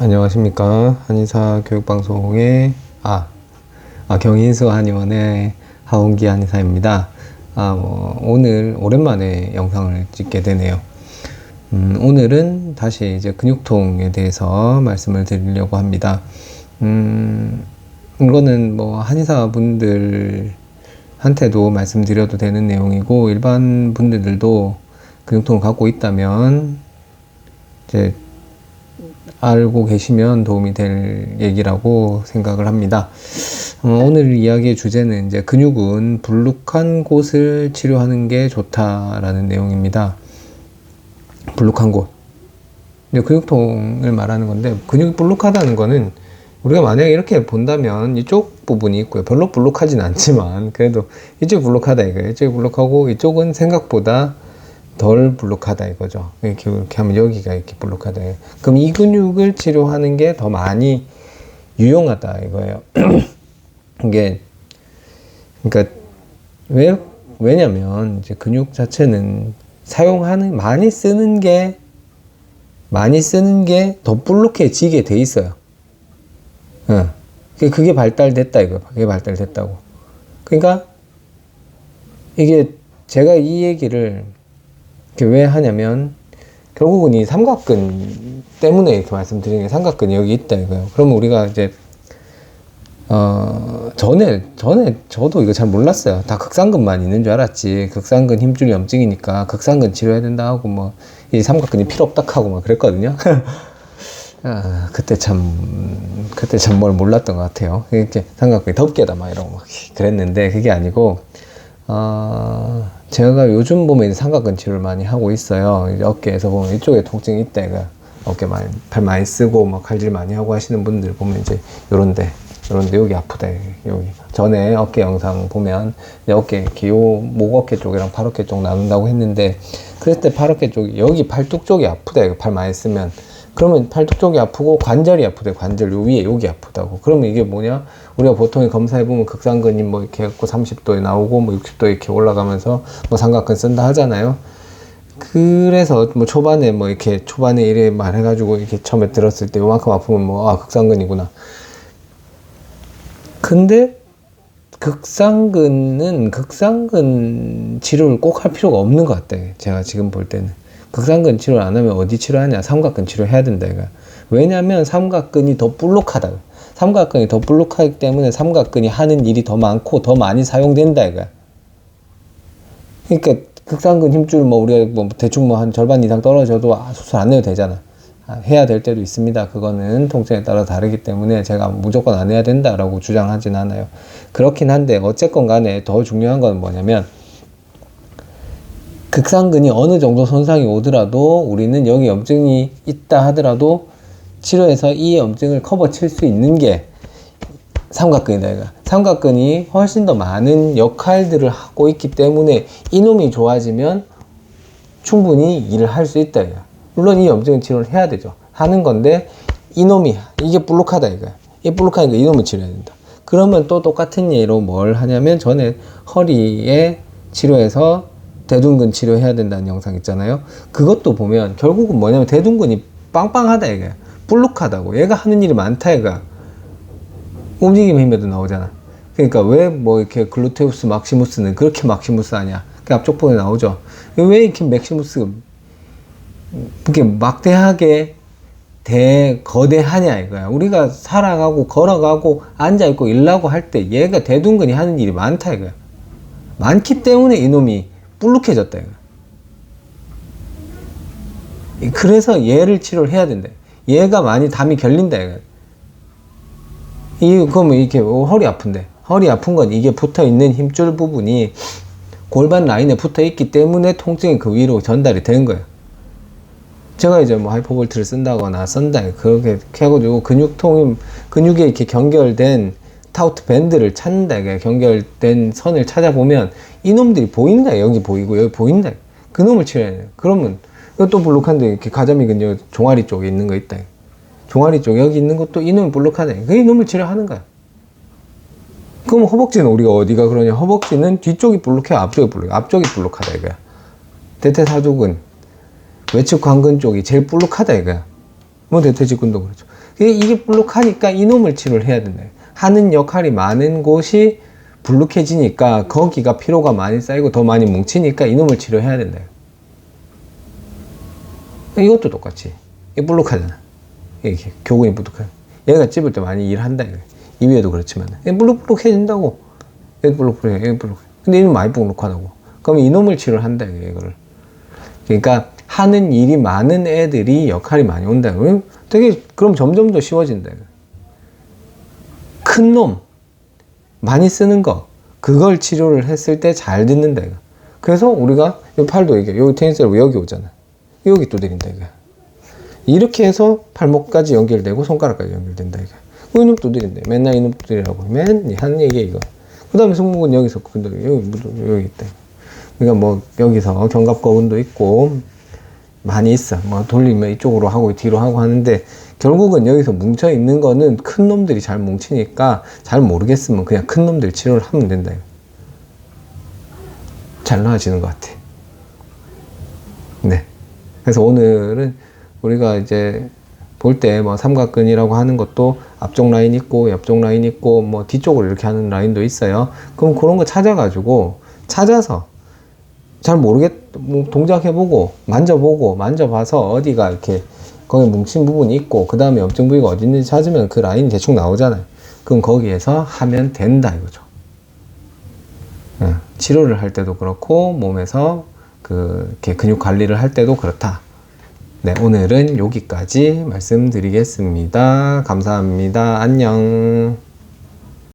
안녕하십니까 한의사 교육방송의 아, 아 경인수 한의원의 하원기 한의사입니다. 아, 뭐, 오늘 오랜만에 영상을 찍게 되네요. 음, 오늘은 다시 이제 근육통에 대해서 말씀을 드리려고 합니다. 음, 이거는 뭐 한의사 분들한테도 말씀드려도 되는 내용이고 일반 분들도 근육통을 갖고 있다면 이제 알고 계시면 도움이 될 얘기라고 생각을 합니다. 어, 오늘 이야기의 주제는 이제 근육은 불룩한 곳을 치료하는 게 좋다라는 내용입니다. 불룩한 곳. 이제 근육통을 말하는 건데 근육이 불룩하다는 거는 우리가 만약에 이렇게 본다면 이쪽 부분이 있고요. 별로 불룩하진 않지만 그래도 이쪽 불룩하다 이거예요. 이쪽이 불룩하고 이쪽은 생각보다 덜 불룩하다 이거죠. 이렇게, 이렇게 하면 여기가 이렇게 불룩하다. 그럼 이 근육을 치료하는 게 더 많이 유용하다 이거예요. 이게 그러니까 왜 왜냐면 이제 근육 자체는 사용하는 많이 쓰는 게 많이 쓰는 게 더 불룩해지게 돼 있어요. 어. 그게 발달됐다 이거. 그게 발달됐다고. 그러니까 이게 제가 이 얘기를 왜 하냐면 결국은 이 삼각근 때문에 이렇게 말씀드리는 게 삼각근이 여기 있다 이거예요. 그러면 우리가 이제 어 전에 전에 저도 이거 잘 몰랐어요. 다 극상근만 있는 줄 알았지. 극상근 힘줄 염증이니까 극상근 치료해야 된다 하고 뭐 이 삼각근이 필요 없다 하고 막 그랬거든요. 아, 그때 참 그때 참 뭘 몰랐던 것 같아요. 이렇게 삼각근이 덮개다 막 이러고 막 그랬는데 그게 아니고 어, 제가 요즘 보면 삼각근 치료를 많이 하고 있어요. 어깨에서 보면 이쪽에 통증이 있다, 이거. 어깨 많이, 팔 많이 쓰고, 막 칼질 많이 하고 하시는 분들 보면 이제 요런데, 요런데 여기 아프다, 여기. 전에 어깨 영상 보면 어깨 이렇게 요 목 어깨 쪽이랑 팔 어깨 쪽 나눈다고 했는데, 그랬을 때 팔 어깨 쪽이, 여기 팔뚝 쪽이 아프다, 이거. 팔 많이 쓰면. 그러면 팔뚝 쪽이 아프고 관절이 아프대 관절 요 위에 여기 아프다고 그러면 이게 뭐냐 우리가 보통 검사해 보면 극상근이 뭐 이렇게 해갖고 30도에 나오고 뭐 60도에 이렇게 올라가면서 뭐 삼각근 쓴다 하잖아요 그래서 뭐 초반에 뭐 이렇게 초반에 이래 말해가지고 이렇게 처음에 들었을 때 요만큼 아프면 뭐 아 극상근이구나 근데 극상근은 극상근 치료를 꼭 할 필요가 없는 것 같아 제가 지금 볼 때는 극상근 치료를 안 하면 어디 치료하냐? 삼각근 치료해야 된다, 이거. 왜냐면 삼각근이 더 볼록하다. 삼각근이 더 볼록하기 때문에 삼각근이 하는 일이 더 많고 더 많이 사용된다, 이거. 그러니까 극상근 힘줄 뭐 우리가 뭐 대충 뭐 한 절반 이상 떨어져도 아, 수술 안 해도 되잖아. 아, 해야 될 때도 있습니다. 그거는 통증에 따라 다르기 때문에 제가 무조건 안 해야 된다라고 주장하진 않아요. 그렇긴 한데 어쨌건 간에 더 중요한 건 뭐냐면 극상근이 어느 정도 손상이 오더라도 우리는 여기 염증이 있다 하더라도 치료해서 이 염증을 커버 칠 수 있는 게 삼각근이다. 삼각근이 훨씬 더 많은 역할들을 하고 있기 때문에 이놈이 좋아지면 충분히 일을 할 수 있다. 이거. 물론 이 염증은 치료를 해야 되죠. 하는 건데 이놈이 이게 볼록하다 이거. 이 볼록하니까 이놈을 치료해야 된다. 그러면 또 똑같은 예로 뭘 하냐면 전에 허리에 치료해서 대둔근 치료해야 된다는 영상 있잖아요. 그것도 보면 결국은 뭐냐면 대둔근이 빵빵하다 이게 불룩하다고 얘가 하는 일이 많다 얘가 움직임 힘에도 나오잖아. 그러니까 왜 뭐 이렇게 글루테우스 막시무스는 그렇게 막시무스 하냐? 그 앞쪽 부분에 나오죠. 왜 이렇게 맥시무스 그렇게 막대하게 대 거대하냐 이거야. 우리가 살아가고 걸어가고 앉아 있고 일하고 할 때 얘가 대둔근이 하는 일이 많다 이거야. 많기 때문에 이놈이 불룩해졌다. 이거. 그래서 얘를 치료를 해야 된다. 얘가 많이 담이 결린다. 이거. 이, 그러면 이렇게 허리 아픈데. 허리 아픈 건 이게 붙어 있는 힘줄 부분이 골반 라인에 붙어 있기 때문에 통증이 그 위로 전달이 된 거예요. 제가 이제 뭐 하이퍼볼트를 쓴다거나 쓴다. 그렇게 해가지고 근육통이, 근육에 이렇게 연결된 타우트 밴드를 찾는다. 경결된 선을 찾아보면 이놈들이 보인다. 여기 보이고 여기 보인다. 그놈을 치료해야 돼요. 그러면 이것도 볼록한데 이렇게 가자미 근육 종아리 쪽에 있는 거 있다. 종아리 쪽 여기 있는 것도 이놈이 볼록하다. 그 이놈을 치료하는 거야. 그럼 허벅지는 우리가 어디가 그러냐? 허벅지는 뒤쪽이 볼록해, 앞쪽이 볼록해. 앞쪽이 볼록하다 이거야. 대퇴사족은 외측 관근 쪽이 제일 볼록하다 이거야. 뭐 대퇴직근도 그렇죠. 이게 볼록하니까 이놈을 치료를 해야 된다. 하는 역할이 많은 곳이 불룩해지니까 거기가 피로가 많이 쌓이고 더 많이 뭉치니까 이놈을 치료해야 된다. 이것도 똑같이. 이 볼록하잖아. 이게 교근이 볼록해. 얘가 찝을 때 많이 일한다. 이 위에도 그렇지만. 얘 볼록볼록해진다고. 얘도 볼록볼록해. 얘 볼록. 근데 이놈 많이 볼록하다고. 그러면 이놈을 치료를 한다. 이거를. 그러니까 하는 일이 많은 애들이 역할이 많이 온다. 그럼 되게 그럼 점점 더 쉬워진다. 큰 놈, 많이 쓰는 거, 그걸 치료를 했을 때 잘 듣는다. 그래서 우리가 이 팔도 이게 여기 테니스 엘보 여기 오잖아. 여기 두드린다 이거. 이렇게 해서 팔목까지 연결되고 손가락까지 연결된다 이거. 그 이놈 두드린다. 맨날 이놈 두드리라고 맨 하는 얘기 이거. 그 다음에 승모근 여기서 근데 여기 여기 있다. 그러니까 뭐 여기서 견갑거근도 있고 많이 있어. 뭐 돌리면 이쪽으로 하고 뒤로 하고 하는데 결국은 여기서 뭉쳐 있는 거는 큰 놈들이 잘 뭉치니까 잘 모르겠으면 그냥 큰 놈들 치료를 하면 된다. 잘 나아지는 것 같아. 네. 그래서 오늘은 우리가 이제 볼 때 뭐 삼각근이라고 하는 것도 앞쪽 라인 있고 옆쪽 라인 있고 뭐 뒤쪽으로 이렇게 하는 라인도 있어요. 그럼 그런 거 찾아가지고 찾아서 잘 모르겠 뭐 동작해보고 만져보고 만져봐서 어디가 이렇게 거기 뭉친 부분이 있고 그 다음에 염증 부위가 어디 있는지 찾으면 그 라인이 대충 나오잖아요. 그럼 거기에서 하면 된다 이거죠. 예, 치료를 할 때도 그렇고 몸에서 그 이렇게 근육 관리를 할 때도 그렇다. 네, 오늘은 여기까지 말씀드리겠습니다. 감사합니다. 안녕.